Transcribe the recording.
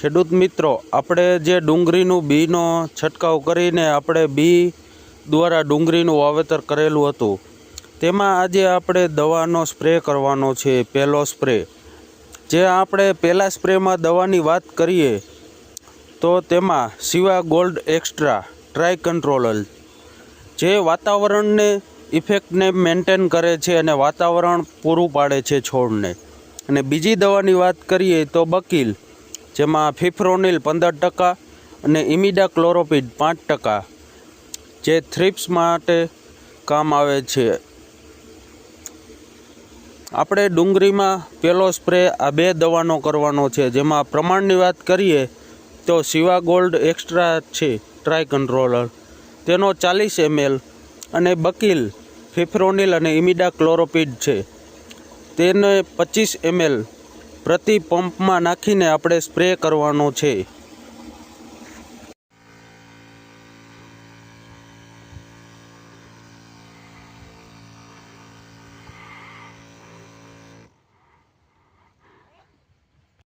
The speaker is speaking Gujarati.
ખેડૂત મિત્રો, આપણે જે ડુંગળીનું બીનો છંટકાવ કરીને આપણે બી દ્વારા ડુંગળીનું વાવેતર કરેલું હતું, તેમાં આજે આપણે દવાનો સ્પ્રે કરવાનો છે, પહેલો સ્પ્રે. જે આપણે પહેલા સ્પ્રેમાં દવાની વાત કરીએ, તો તેમાં Shiva gold extra try controller, જે વાતાવરણને ઇફેક્ટને મેન્ટેન કરે છે અને વાતાવરણ પૂરું પાડે છે છોડને. અને બીજી દવાની વાત કરીએ તો બકીલ. જેમાં ફિફ્રોનિલ પંદર ટકા અને ઇમિડા ક્લોરોપિડ પાંચ ટકા જે થ્રિપ્સ માટે કામ આવે છે. આપણે ડુંગળીમાં પહેલો સ્પ્રે આ બે દવાનો કરવાનો છે. જેમાં પ્રમાણની વાત કરીએ તો શિવા ગોલ્ડ એક્સ્ટ્રા છે ટ્રાય કંટ્રોલર. તેનો ચાલીસ એમએલ અને બકીલ ફિફ્રોનિલ અને ઇમિડા ક્લોરોપિડ છે. તેને પચીસ એમએલ પ્રતિ પંપમાં નાખીને આપણે સ્પ્રે કરવાનો છે.